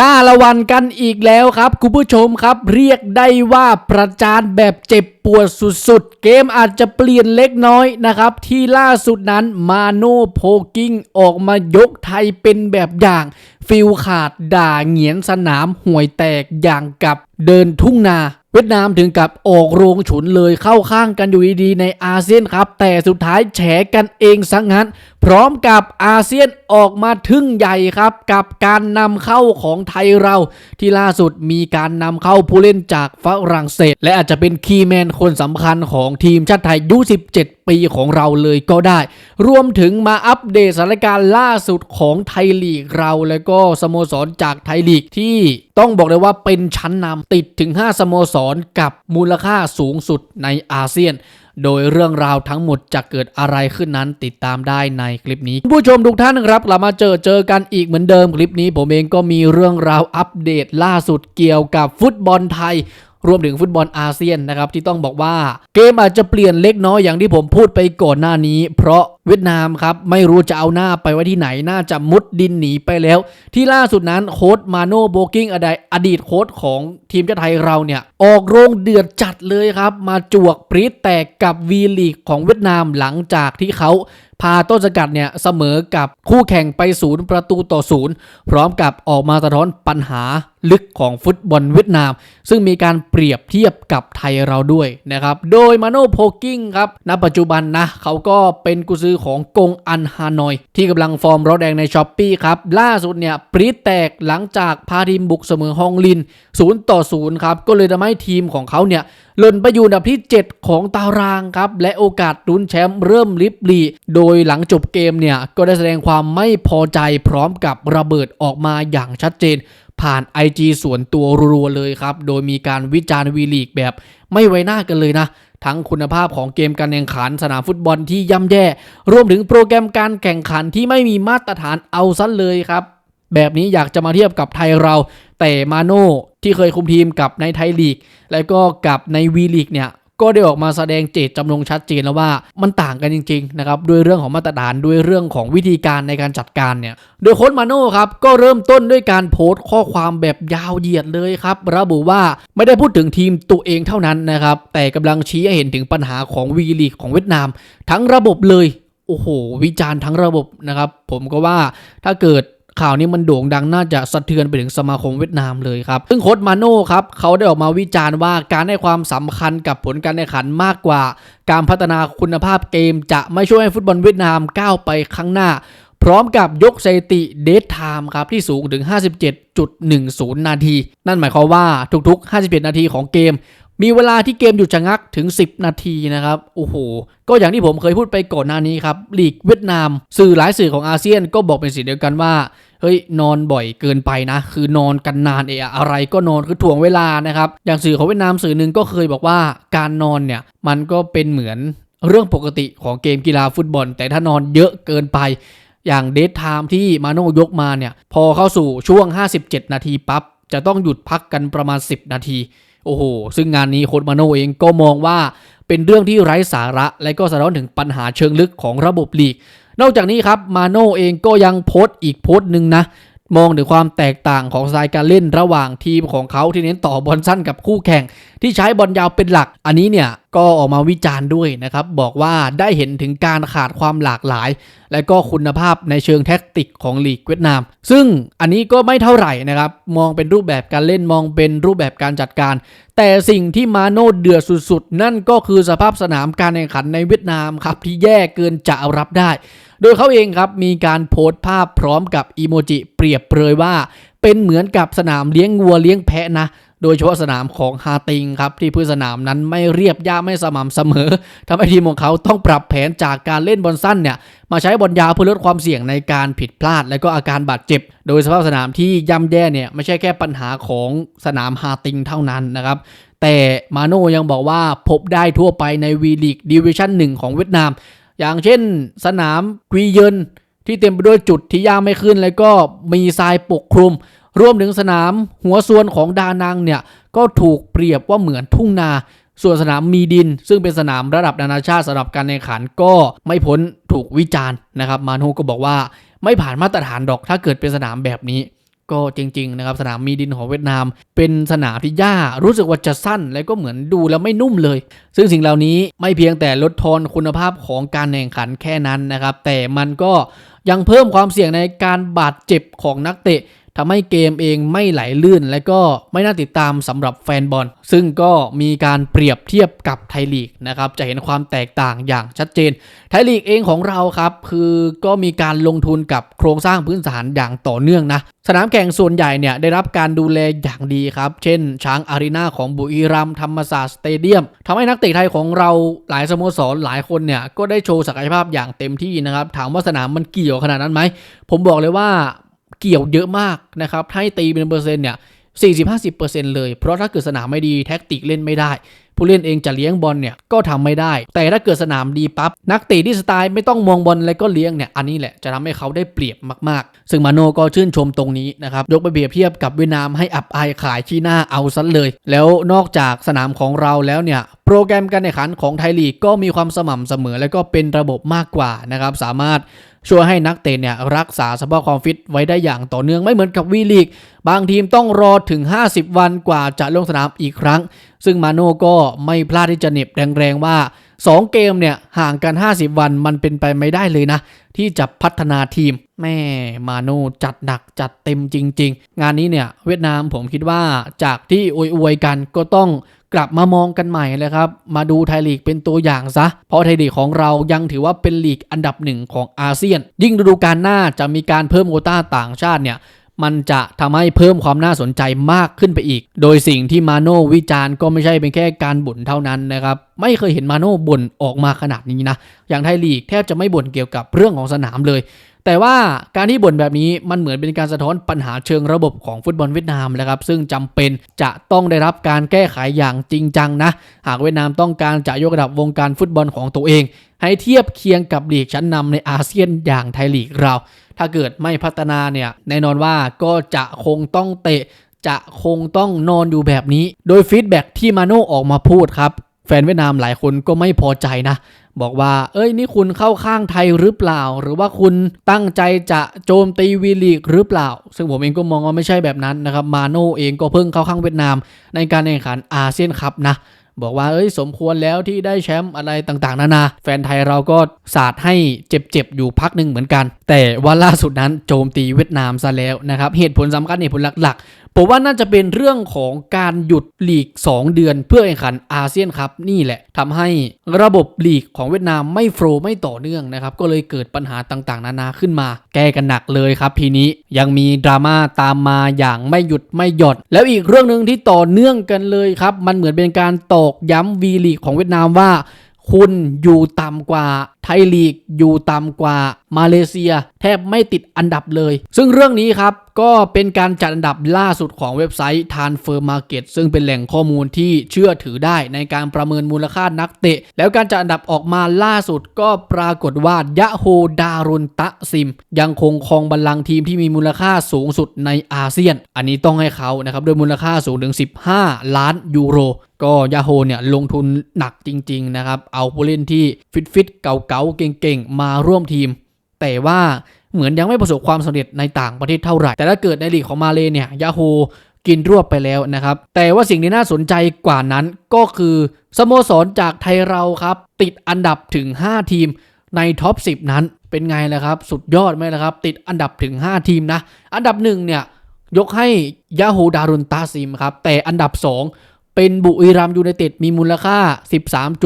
จ้าละวันกันอีกแล้วครับคุณผู้ชมครับเรียกได้ว่าประจานแบบเจ็บปวดสุดๆ เกมอาจจะเปลี่ยนเล็กน้อยนะครับ ที่ล่าสุดนั้นมาโนโพกิ้งออกมายกไทยเป็นแบบอย่าง ฟิลขาดด่าเหงียนสนามห่วยแตกอย่างกับเดินทุ่งนา เวียดนามถึงกับออกโรงฉุนเลยเข้าข้างกันอยู่ดีๆในอาเซียนครับ แต่สุดท้ายแฉกันเองสังั้นพร้อมกับอาเซียนออกมาทึ่งใหญ่ครับ กับการนำเข้าของไทยเรา ที่ล่าสุดมีการนำเข้าผู้เล่นจากฝรั่งเศส และอาจจะเป็นคีย์แมนคนสำคัญของทีมชาติไทยยุ17 ปีของเราเลยก็ได้ รวมถึงมาอัปเดตสถานการณ์ล่าสุดของไทยลีกเราและก็สโมสรจากไทยลีกที่ต้องบอกเลยว่าเป็นชั้นนำติดถึง 5 สโมสรกับมูลค่าสูงสุดในอาเซียนโดยเรื่องราวทั้งหมดจะเกิดอะไรขึ้นนั้นติดตามได้ในคลิปนี้ ผู้ชมทุกท่านครับกลับมาเจอเจอกันอีกเหมือนเดิมคลิปนี้ ผมเองก็มีเรื่องราวอัปเดตล่าสุดเกี่ยวกับฟุตบอลไทย รวมถึงฟุตบอลอาเซียนนะครับที่ต้องบอกว่าเกมอาจจะเปลี่ยนเล็กน้อยอย่างที่ผมพูดไปก่อนหน้านี้ เพราะเวียดนามครับไม่รู้จะเอาหน้าไปไว้ที่ไหนน่าจะมุดดินหนีไปแล้ว ที่ล่าสุดนั้นโค้ดมาโนโบกิ้งอดีตอดีตโค้ดของทีมชาติไทยเราเนี่ยออกโรงเดือดจัดเลยครับ มาจวกปรีดแตกกับวีลีกของเวียดนามหลังจากที่เขา พาต้นสกัดเนี่ยเสมอกับคู่แข่งไปศูนย์ประตูต่อศูนย์พร้อมกับออกมาสะท้อนปัญหาลึกของฟุตบอลเวียดนาม ซึ่งมีการเปรียบเทียบกับไทยเราด้วยนะครับ โดยมาโนโพกิ้งครับ ณ ปัจจุบันนะ เขาก็เป็นกุซือของกงอันฮานอย ที่กำลังฟอร์มร้อแรงในช้อปปีครับ ล่าสุดเนี่ยปรีดแตกหลังจากพาทีมบุกเสมอฮองลิน 0 ต่อ 0 ครับ ก็เลยทำให้ทีมของเขาเนี่ย หล่นไปอยู่อันดับที่ 7 ของตารางครับ และโอกาสลุ้นแชมป์เริ่มลิบหลีโดยหลังจบเกมเนี่ย ก็ได้แสดงความไม่พอใจพร้อมกับระเบิดออกมาอย่างชัดเจน ผ่าน IG ส่วนตัวรัวๆเลยครับ โดยมีการวิจารณ์วีลีกแบบไม่ไว้หน้ากันเลยนะทั้งคุณภาพของเกมการแข่งขันสนามฟุตบอลที่ย่ำแย่ รวมถึงโปรแกรมการแข่งขันที่ไม่มีมาตรฐานเอาซะเลยครับ แบบนี้อยากจะมาเทียบกับไทยเรา แต่มาโน่ที่เคยคุมทีมกับในไทยลีก แล้วก็กับในวีลีกเนี่ยก็ได้ออกมาแสดงเจตจำนงชัดเจนแล้วว่ามันต่างกันจริงๆนะครับด้วยเรื่องของมาตรฐานด้วยเรื่องของวิธีการในการจัดการเนี่ย โดยโค้ชมาโน่ครับก็เริ่มต้นด้วยการโพสต์ข้อความแบบยาวเหยียดเลยครับระบุว่าไม่ได้พูดถึงทีมตัวเองเท่านั้นนะครับแต่กำลังชี้ให้เห็นถึงปัญหาของวีลีกของเวียดนาม ทั้งระบบเลยโอ้โห วิจารณ์ทั้งระบบนะครับ ผมก็ว่าถ้าเกิด ข่าวนี้มันโด่งดังน่าจะสะเทือนไปถึงสมาคมเวียดนามเลยครับ ซึ่งโค้ชมาโน่ครับเขาได้ออกมาวิจารณ์ว่าการให้ความสำคัญกับผลการแข่งขันมากกว่า การพัฒนาคุณภาพเกมจะไม่ช่วยให้ฟุตบอลเวียดนามก้าวไปข้างหน้า พร้อมกับยกสถิติเดทไทม์ครับที่สูงถึง 57.10 นาที นั่นหมายความว่าทุกๆ 57 นาทีของเกมมีเวลาที่เกมหยุดชะงักถึง 10 นาทีนะครับ โอ้โห ก็อย่างที่ผมเคยพูดไปก่อนหน้านี้ครับลีกเวียดนาม สื่อหลายสื่อของอาเซียนก็บอกเป็นเสียงเดียวกันว่า เฮ้ยนอนบ่อยเกินไปนะ คือนอนกันนานเอะอะไรก็นอนคือถ่วงเวลานะครับ อย่างสื่อของเวียดนามสื่อหนึ่งก็เคยบอกว่าการนอนเนี่ยมันก็เป็นเหมือนเรื่องปกติของเกมกีฬาฟุตบอล แต่ถ้านอนเยอะเกินไป อย่างเดทไทม์ที่มาโน่ยกมาเนี่ย พอเข้าสู่ช่วง 57 นาทีปั๊บจะต้องหยุดพักกันประมาณ 10 นาที โอ้โห ซึ่งงานนี้โค้ชมาโน่เองก็มองว่าเป็นเรื่องที่ไร้สาระ และก็สะท้อนถึงปัญหาเชิงลึกของระบบลีก นอกจากนี้ครับมาโน่เองก็ยังโพสต์อีกโพสต์หนึ่งนะมองถึงความแตกต่างของสไตล์การเล่นระหว่างทีมของเขาที่เน้นต่อบอลสั้นกับคู่แข่ง ที่ใช้บอลยาวเป็นหลัก อันนี้เนี่ย ก็ออกมาวิจารณ์ด้วยนะครับ บอกว่าได้เห็นถึงการขาดความหลากหลาย และก็คุณภาพในเชิงแท็กติกของลีกเวียดนาม ซึ่งอันนี้ก็ไม่เท่าไหร่นะครับ มองเป็นรูปแบบการเล่นมองเป็นรูปแบบการจัดการ แต่สิ่งที่มาโน่เดือดสุดๆ นั่นก็คือสภาพสนามการแข่งขันในเวียดนามครับที่แย่เกินจะรับได้ โดยเขาเองครับมีการโพสต์ภาพพร้อมกับอีโมจิเปรียบเปรยว่า เป็นเหมือนกับสนามเลี้ยงวัวเลี้ยงแพะนะ โดยเฉพาะสนามของฮาติงครับที่พื้นสนามนั้นไม่เรียบย่าไม่สม่ำเสมอทำให้ทีมของเขาต้องปรับแผนจากการเล่นบอลสั้นเนี่ยมาใช้บอลยาวเพื่อลดความเสี่ยงในการผิดพลาด และก็อาการบาดเจ็บ โดยสภาพสนามที่ย่ำแย่เนี่ยไม่ใช่แค่ปัญหาของสนามฮาติงเท่านั้นนะครับแต่มาโน่ยังบอกว่าพบได้ทั่วไปในวีลีกดิวิชั่นหนึ่งของเวียดนาม อย่างเช่นสนามกวีเยินที่เต็มไปด้วยจุดที่ย่างไม่ขึ้น แล้วก็มีทรายปกคลุม รวมถึงสนามหัวส่วนของดานังเนี่ยก็ถูกเปรียบว่าเหมือนทุ่งนา ส่วนสนามมีดิน ซึ่งเป็นสนามระดับนานาชาติสำหรับการแข่งขันก็ไม่พ้นถูกวิจารณ์นะครับ มาโนก็บอกว่าไม่ผ่านมาตรฐานดอกถ้าเกิดเป็นสนามแบบนี้ ก็จริง ๆ นะครับ สนามมีดินของเวียดนาม เป็นสนามที่หญ้ารู้สึกว่าจะสั้น และก็เหมือนดูแล้วไม่นุ่มเลย ซึ่งสิ่งเหล่านี้ไม่เพียงแต่ลดทอนคุณภาพของการแข่งขันแค่นั้นนะครับ แต่มันก็ยังเพิ่มความเสี่ยงในการบาดเจ็บของนักเตะ ทำให้เกมเองไม่ไหลลื่น และก็ไม่น่าติดตามสำหรับแฟนบอล ซึ่งก็มีการเปรียบเทียบกับไทยลีกนะครับ จะเห็นความแตกต่างอย่างชัดเจน ไทยลีกเองของเราครับ คือก็มีการลงทุนกับโครงสร้างพื้นฐานอย่างต่อเนื่องนะ สนามแข่งส่วนใหญ่เนี่ยได้รับการดูแลอย่างดีครับ เช่น ช้างอารีนาของบุรีรัมธรรมศาสตร์สเตเดียมทำให้นักเตะไทยของเราหลายสโมสรหลายคนเนี่ยก็ได้โชว์ศักยภาพอย่างเต็มที่นะครับ ถามว่าสนามมันเกี่ยวขนาดนั้นไหม ผมบอกเลยว่า เกี่ยวเยอะมากนะครับให้ตีเป็นเปอร์เซ็นต์เนี่ย40-50%เลย เพราะถ้าเกิดสนามไม่ดีแท็กติกเล่นไม่ได้ ผู้เล่นเองจะเลี้ยงบอลเนี่ยก็ทำไม่ได้ แต่ถ้าเกิดสนามดีปั๊บนักเตะที่สไตล์ไม่ต้องมองบอลแล้วก็เลี้ยงเนี่ยอันนี้แหละจะทำให้เขาได้เปรียบมากๆ ซึ่งมาโน่ก็ชื่นชมตรงนี้นะครับ ยกไปเปรียบเทียบกับเวียดนามให้อับอายขายชี้หน้าเอาซะเลย แล้วนอกจากสนามของเราแล้วเนี่ย โปรแกรมการแข่งขันของไทยลีกก็มีความสม่ำเสมอและก็เป็นระบบมากกว่านะครับ สามารถช่วยให้นักเตะเนี่ยรักษาสภาพความฟิตไว้ได้อย่างต่อเนื่องไม่เหมือนกับวีลีก บางทีมต้องรอถึง 50 วันกว่าจะลงสนามอีกครั้ง ซึ่งมาโน่ก็ไม่พลาดที่จะเน็บแรงๆว่า 2 เกมเนี่ยห่างกัน 50 วันมันเป็นไปไม่ได้เลยนะ ที่จะพัฒนาทีม แม่มาโน่จัดหนักจัดเต็มจริง ๆ งานนี้เนี่ยเวียดนามผมคิดว่าจากที่อวยๆกันก็ต้อง กลับมามองกันใหม่เลยครับ มาดูไทยลีกเป็นตัวอย่างซะ เพราะไทยลีกของเรายังถือว่าเป็นลีกอันดับหนึ่งของอาเซียน ยิ่งฤดูกาลหน้าจะมีการเพิ่มโควต้าต่างชาติเนี่ยมันจะทำให้เพิ่มความน่าสนใจมากขึ้นไปอีก โดยสิ่งที่มาโน่วิจารณ์ก็ไม่ใช่เป็นแค่การบ่นเท่านั้นนะครับ ไม่เคยเห็นมาโน่บ่นออกมาขนาดนี้นะ อย่างไทยลีกแทบจะไม่บ่นเกี่ยวกับเรื่องของสนามเลย แต่ว่าการที่บ่นแบบนี้มันเหมือนเป็นการสะท้อนปัญหาเชิงระบบของฟุตบอลเวียดนามนะครับซึ่งจำเป็นจะต้องได้รับการแก้ไขอย่างจริงจังนะ หากเวียดนามต้องการจะยกระดับวงการฟุตบอลของตัวเอง ให้เทียบเคียงกับลีกชั้นนำในอาเซียนอย่างไทยลีกเรา ถ้าเกิดไม่พัฒนาเนี่ยแน่นอนว่าก็จะคงต้องเตะจะคงต้องนอนอยู่แบบนี้ โดยฟีดแบ็กที่มาโน่ออกมาพูดครับแฟนเวียดนามหลายคนก็ไม่พอใจนะ บอกว่า เอ้ยนี่คุณเข้าข้างไทยหรือเปล่า หรือว่าคุณตั้งใจจะโจมตีวีลีกหรือเปล่า ซึ่งผมเองก็มองว่าไม่ใช่แบบนั้นนะครับมาโน่เองก็เพิ่งเข้าข้างเวียดนาม ในการแข่งขันอาเซียนคัพนะ บอกว่าเอ้ยสมควรแล้วที่ได้แชมป์อะไรต่างๆ นานา แฟนไทยเราก็สาดให้เจ็บๆ อยู่พักหนึ่งเหมือนกัน แต่ว่าล่าสุดนั้นโจมตีเวียดนามซะแล้วนะครับ เหตุผลสำคัญเหตุผลหลักๆ ผมว่าน่าจะเป็นเรื่องของการหยุดลีก 2 เดือนเพื่อแข่งขันอาเซียนครับนี่แหละทำให้ระบบลีกของเวียดนามไม่โฟล์ไม่ต่อเนื่องนะครับก็เลยเกิดปัญหาต่างๆ นานาขึ้นมา แก้กันหนักเลยครับทีนี้ยังมีดราม่าตามมาอย่างไม่หยุดไม่หย่อนแล้วอีกเรื่องหนึ่งที่ต่อเนื่องกันเลยครับมันเหมือนเป็นการต่อกย้ำวีลีกของเวียดนามว่า คุณอยู่ต่ำกว่าไทยลีก อยู่ต่ำกว่ามาเลเซีย บไม่ติดอันดับเลย ซึ่งเรื่องนี้ครับก็เป็นการจัดอันดับล่าสุดของเว็บไซต์ Transfer Market ซึ่งเป็นแหล่งข้อมูลที่เชื่อถือได้ในการประเมินมูลค่านักเตะ แล้วการจัดอันดับออกมาล่าสุดก็ปรากฏว่ายะโฮดารุนตะซิม ยังคงครองบัลลังก์ทีมที่มีมูลค่าสูงสุดในอาเซียน อันนี้ต้องให้เขานะครับด้วยมูลค่าสูงถึง 15 ล้านยูโรก็ยาโฮเนี่ยลงทุนหนักจริงๆนะครับเอาผู้เล่นที่ฟิตๆเก่าๆเก่งๆ มาร่วมทีม แต่ว่า เหมือนยังไม่ประสบความสำเร็จในต่างประเทศเท่าไหร่ แต่ถ้าเกิดในลีกของมาเลเนี่ยยาโฮกินรวบไปแล้วนะครับ แต่ว่าสิ่งที่น่าสนใจกว่านั้นก็คือสโมสรจากไทยเราครับ ติดอันดับถึง 5 ทีมในท็อป 10 นั้นเป็นไงล่ะครับ สุดยอดไหมล่ะครับ ติดอันดับถึง 5 ทีมนะ อันดับหนึ่งเนี่ย ยกให้ยาโฮดารุนตาซิมครับ แต่อันดับ 2 เป็นบุรีรัมย์ยูไนเต็ดมีมูลค่า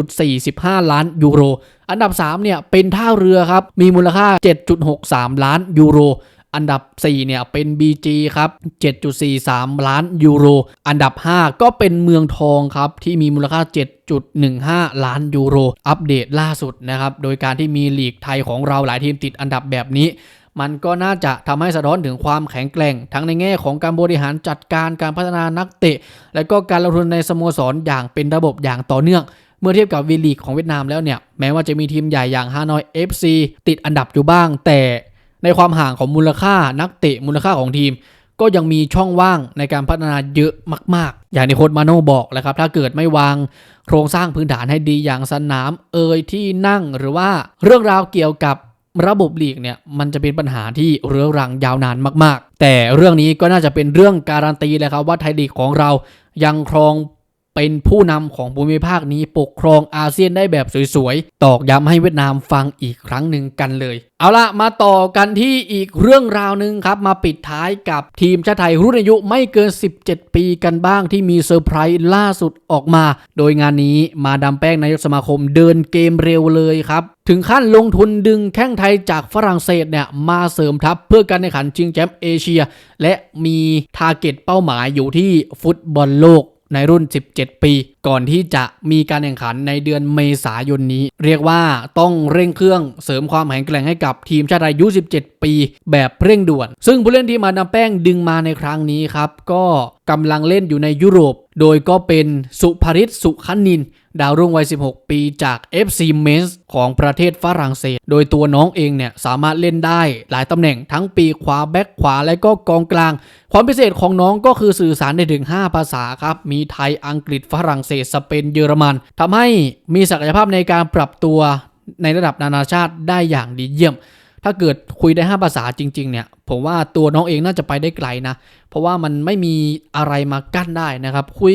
13.45 ล้านยูโร อันดับ 3 เนี่ย เป็นท่าเรือครับ มีมูลค่า 7.63 ล้านยูโร อันดับ 4 เนี่ย เป็น BG ครับ 7.43 ล้านยูโร อันดับ 5 ก็เป็นเมืองทองครับ ที่มีมูลค่า 7.15 ล้านยูโร อัปเดตล่าสุดนะครับ โดยการที่มีลีกไทยของเราหลายทีมติดอันดับแบบนี้ มันก็น่าจะทำให้สะท้อนถึงความแข็งแกร่ง ทั้งในแง่ของการบริหารจัดการการพัฒนานักเตะ และก็การลงทุนในสโมสรอย่างเป็นระบบอย่างต่อเนื่อง เมื่อเทียบกับวีลีกของเวียดนามแล้วเนี่ย แม้ว่าจะมีทีมใหญ่อย่างฮานอย FC ติดอันดับอยู่บ้าง แต่ในความห่างของมูลค่านักเตะมูลค่าของทีม ก็ยังมีช่องว่างในการพัฒนาเยอะมาก ๆ อย่างที่โค้ชมาโน่บอกแหละครับ ถ้าเกิดไม่วางโครงสร้างพื้นฐานให้ดีอย่างสนามเอยที่นั่งหรือว่าเรื่องราวเกี่ยวกับ ระบบลีกเนี่ยมันจะเป็นปัญหาที่เรื้อรังยาวนานมาก ๆ แต่เรื่องนี้ก็น่าจะเป็นเรื่องการันตีเลยครับว่าไทยลีกของเรายังครอง เป็นผู้นำของภูมิภาคนี้ปกครองอาเซียนได้แบบสวยๆ ตอกย้ำให้เวียดนามฟังอีกครั้งหนึ่งกันเลย เอาละมาต่อกันที่อีกเรื่องราวหนึ่งครับ มาปิดท้ายกับทีมชาติไทยรุ่นอายุไม่เกิน 17 ปีกันบ้างที่มีเซอร์ไพรส์ล่าสุดออกมา โดยงานนี้มาดามแป้งนายกสมาคมเดินเกมเร็วเลยครับ ถึงขั้นลงทุนดึงแข้งไทยจากฝรั่งเศสเนี่ยมาเสริมทัพเพื่อการแข่งขันชิงแชมป์เอเชีย และมีทาร์เก็ตเป้าหมายอยู่ที่ฟุตบอลโลก ในรุ่น 17 ปีก่อนที่จะมีการแข่งขันในเดือนเมษายนนี้ เรียกว่าต้องเร่งเครื่องเสริมความแข็งแกร่งให้กับทีมชาติไทยอายุ 17 ปี แบบเร่งด่วน ซึ่งผู้เล่นที่มาดามแป้งดึงมาในครั้งนี้ครับ ก็กำลังเล่นอยู่ในยุโรป โดยก็เป็นสุภริศสุขนินดาวรุ่งวัย 16 ปีจาก FC m e n s ของประเทศฝรั่งเศส โดยตัวน้องเองเนี่ยสามารถเล่นได้หลายตำแหน่งทั้งปีขวาแบ็คขวาและก็กองกลาง ความพิเศษของน้องก็คือสื่อสารได้ถึง 5 ภาษาครับ มีไทย อังกฤษ ฝรั่งเศสสเปนเยอรมันทำให้มีศักยภาพในการปรับตัวในระดับนานาชาติได้อย่างดีเยี่ยม ถ้าเกิดคุยได้ 5 ภาษาจริง ๆ เนี่ย ผมว่าตัวน้องเองน่าจะไปได้ไกลนะ เพราะว่ามันไม่มีอะไรมากั้นได้นะครับ คุย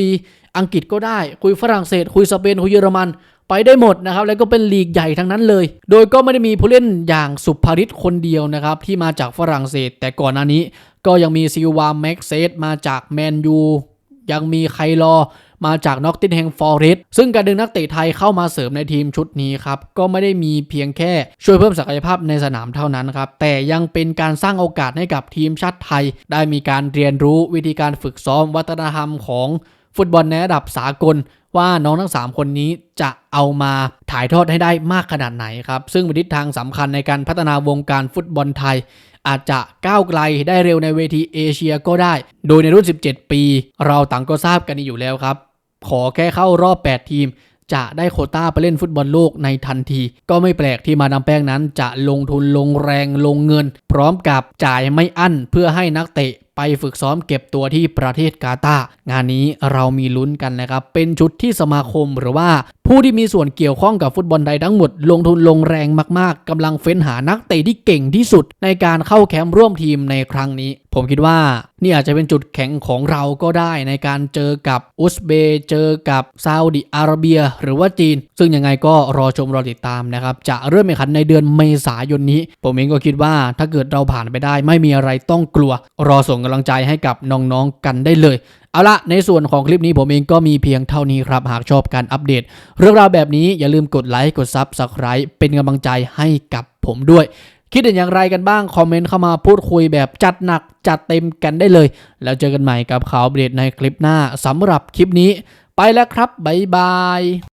อังกฤษก็ได้ คุยฝรั่งเศส คุยสเปน คุยเยอรมัน ไปได้หมดนะครับ แล้วก็เป็นลีกใหญ่ทั้งนั้นเลย โดยก็ไม่ได้มีผู้เล่นอย่างสุภริตคนเดียวนะครับ ที่มาจากฝรั่งเศส แต่ก่อนหน้านี้ ก็ยังมีซิลวาแม็กเซสมาจากแมนยู ยังมีไคลอมาจากน็อกตินแฮงฟอร์เรสซึ่งการดึงนักเตะไทยเข้ามาเสริมในทีมชุดนี้ครับ ก็ไม่ได้มีเพียงแค่ช่วยเพิ่มศักยภาพในสนามเท่านั้นครับ แต่ยังเป็นการสร้างโอกาสให้กับทีมชาติไทย ได้มีการเรียนรู้วิธีการฝึกซ้อมวัฒนธรรมของ ฟุตบอลในระดับสากล ว่าน้องทั้ง 3 คนนี้จะเอามาถ่ายทอดให้ได้มากขนาดไหนครับ ซึ่งเป็นทิศทางสำคัญในการพัฒนาวงการฟุตบอลไทย อาจจะก้าวไกลได้เร็วในเวทีเอเชียก็ได้ โดยในรุ่น 17 ปี เราต่างก็ทราบกันอยู่แล้วครับ ขอแค่เข้ารอบ 8 ทีมจะได้โคต้าไปเล่นฟุตบอลโลกในทันที ก็ไม่แปลกที่มาดามแป้งนั้นจะลงทุนลงแรงลงเงิน พร้อมกับจ่ายไม่อั้นเพื่อให้นักเตะ ไปฝึกซ้อมเก็บตัวที่ประเทศกาตาร์งานนี้เรามีลุ้นกันนะครับ เป็นชุดที่สมาคมหรือว่าผู้ที่มีส่วนเกี่ยวข้องกับฟุตบอลไทยทั้งหมด ลงทุนลงแรงมากๆกำลังเฟ้นหานักเตะที่เก่งที่สุด ในการเข้าแคมป์ร่วมทีมในครั้งนี้ ผมคิดว่านี่อาจจะเป็นจุดแข็งของเราก็ได้ในการเจอกับอุซเบย์เจอกับซาอุดิอาระเบีย หรือว่าจีน ซึ่งยังไงก็รอชมรอติดตามนะครับ จะเริ่มแข่งขันในเดือนเมษายนนี้ ผมเองก็คิดว่าถ้าเกิดเราผ่านไปได้ไม่มีอะไรต้องกลัว รอส่งกำลังใจให้กับน้องๆกันได้เลย เอาละในส่วนของคลิปนี้ผมเองก็มีเพียงเท่านี้ครับ หากชอบการอัปเดต เรื่องราวแบบนี้อย่าลืมกดไลค์กดซับสไคร b ์เป็นกำลังใจให้กับผมด้วย คิดเห็นอย่างไรกันบ้าง คอมเมนต์เข้ามาพูดคุยแบบจัดหนักจัดเต็มกันได้เลย แล้วเจอกันใหม่กับข่าวอัปเดตในคลิปหน้าสำหรับคลิปนี้ ไปแล้วครับบ๊ายบาย